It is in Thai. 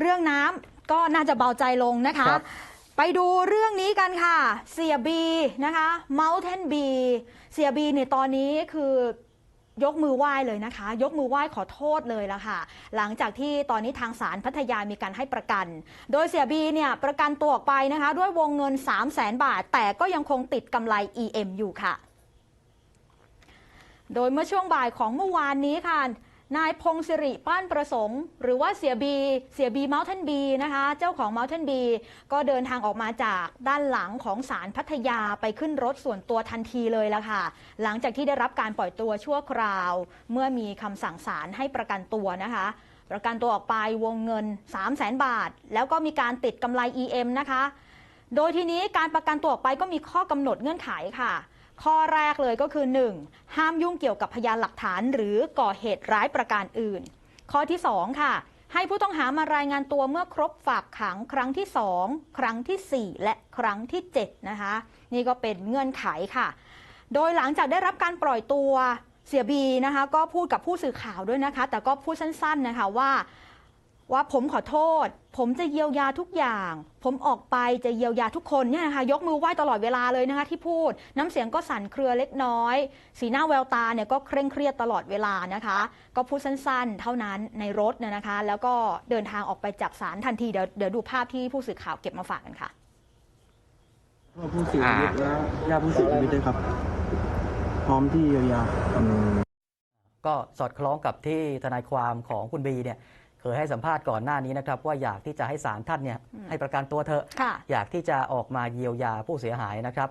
เรื่องน้ำก็น่าจะเบาใจลงนะคะ ครับ ไปดูเรื่องนี้กันค่ะ เสียบีนะคะ Mountain B เสียบีเนี่ยตอนนี้คือยกมือไหว้เลยนะคะ ยกมือไหว้ขอโทษเลยละค่ะ หลังจากที่ตอนนี้ทางศาลพัทยามีการให้ประกัน โดยเสียบีเนี่ยประกันตัวออกไปนะคะ ด้วยวงเงิน 3 0 0แสนบาท แต่ก็ยังคงติดกำไร EM อยู่ค่ะ โดยเมื่อช่วงบ่ายของเมื่อวานนี้ค่ะ นายพงศิริป้านประสงค์ หรือว่าเสียบี เสียบีเม t เทนบีนะคะ เจ้าของเม t เทนบี ก็เดินทางออกมาจากด้านหลังของศาลพัทยาไปขึ้นรถส่วนตัวทันทีเลยละค่ะ หลังจากที่ได้รับการปล่อยตัวชั่วคราว เมื่อมีคำสั่งศาลให้ประกันตัวนะคะ ประกันตัวออกไปวงเงิน 3 0 0แสนบาท แล้วก็มีการติดกำไร EM นะคะ โดยทีนี้การประกันตัวออกไปก็มีข้อกำหนดเงื่อนไขค่ะ ข้อแรกเลยก็คือ 1. ห้ามยุ่งเกี่ยวกับพยานหลักฐาน หรือก่อเหตุร้ายประการอื่น ข้อที่ 2 ค่ะ ให้ผู้ต้องหามารายงานตัวเมื่อครบฝากขังครั้งที่ 2 ครั้งทีสี่4 และครั้งที่ 7 นะคะ นี่ก็เป็นเงื่อนไขค่ะ โดยหลังจากได้รับการปล่อยตัวเสียบีนะคะ ก็พูดกับผู้สื่อข่าวด้วยนะคะ แต่ก็พูดสั้นๆนะคะว่า ว่าผมขอโทษ ผมจะเยียวยาทุกอย่าง ผมออกไปจะเยียวยาทุกคนเนี่ยนะคะยกมือไหว้ตลอดเวลาเลยนะคะที่พูด น้ำเสียงก็สั่นเครือเล็กน้อย สีหน้าแววตาเนี่ยก็เคร่งเครียดตลอดเวลานะคะ ก็พูดสั้นๆ เท่านั้นในรถเนี่ยนะคะ แล้วก็เดินทางออกไปจากศาลทันทีเดี๋ยวเดี๋ยวดูภาพที่ผู้สื่อข่าวเก็บมาฝากกันค่ะว่าผู้เสียชีวิตและญาติผู้เสียชีวิตด้วยครับ พร้อมที่เยียวยาก็สอดคล้องกับที่ทนายความของคุณบีเนี่ยเค ยให้สัมภาษณ์ก่อนหน้านี้นะครับว่าอยากที่จะให้ศาลท่านเนี่ยอืมให้ประกันตัวเถอะค่ะอยากที่จะออกมาเยียวยาผู้เสียหายนะครับ